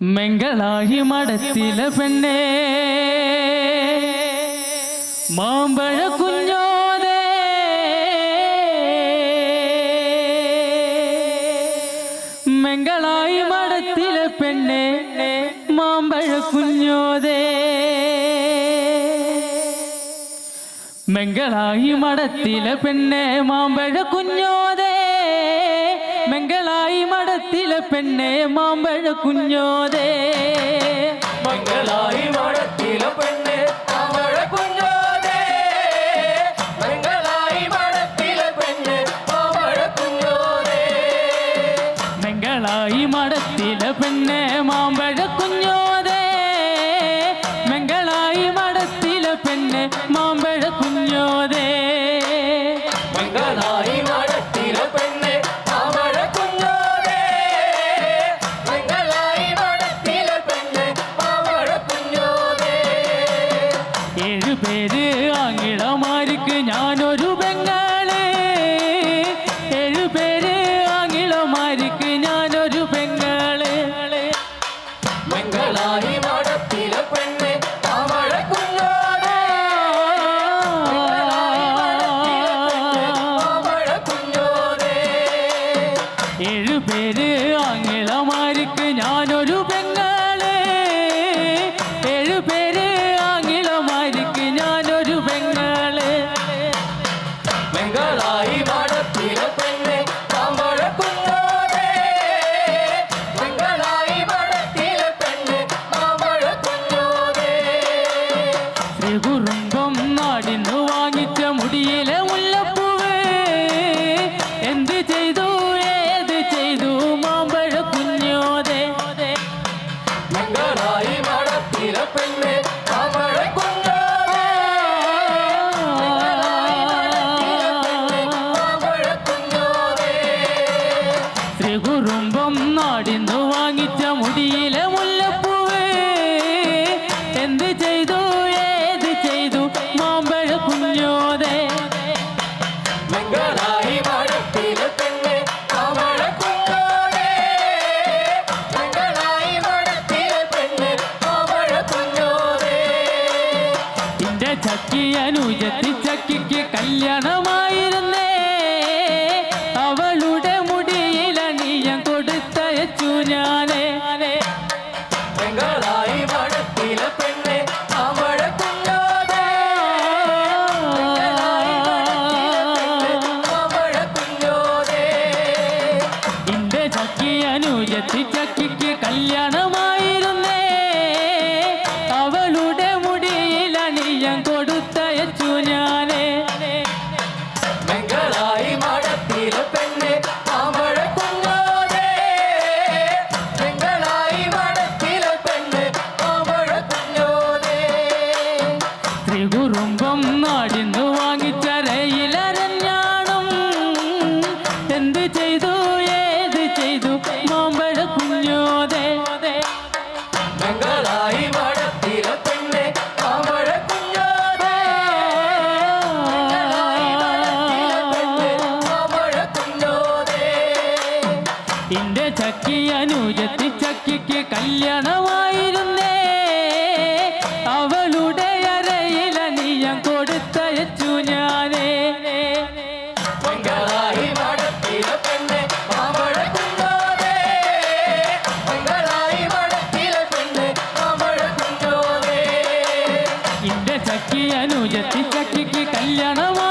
മെങ്കളായി മടത്തിലെ പെണ്ണേ. മാമ്പഴ കുഞ്ഞോതേ മെങ്കളായി മടത്തിലെ പെണ്ണേ മാമ്പഴ കുഞ്ഞോതേ മെങ്കളായി മടത്തിലെ പെണ്ണെ മാമ്പഴ കുഞ്ഞോതേ പെണ്ണെ മാമ്പഴ കുഞ്ഞോതേ മംഗളായി മടത്തിലെ പെണ്ണ് ഏഴു പേര് ആങ്ങിളമാർക്ക് ഞാനൊരു പെങ്ങൾ ഏഴു പേര് ആങ്ങിളമാർക്ക് ഞാനൊരു മാമ്പഴ കുഞ്ഞോതേ ഏഴു പേര് ആങ്ങിളമാർക്ക് ഞാനൊരു പെങ്ങൾ நாய்களாய் ചക്കി അനുജത്തി ചക്കിക്ക് കല്യാണമായിരുന്നേ. അവളുടെ മുടിയിലണിയം കൊടുത്തയച്ചു ഞാനേ. ചക്കി അനുജത്തി ചക്കിക്ക് കല്യാണമായിരുന്നേ ചെയ്തു ഏത് ചെയ്തു? മാമ്പഴ കുഞ്ഞോതെ മംഗളായി മടത്തിലെ പെണ്ണ് മാമ്പഴ കുഞ്ഞോതേ മംഗളായി മടത്തിലെ പെണ്ണ് മാമ്പഴ കുഞ്ഞോതേ എന്റെ ചക്കി അനുജത്തി ചക്കിക്ക് കല്യാണമായിരുന്നേ. ചക്കി അനുജത്തി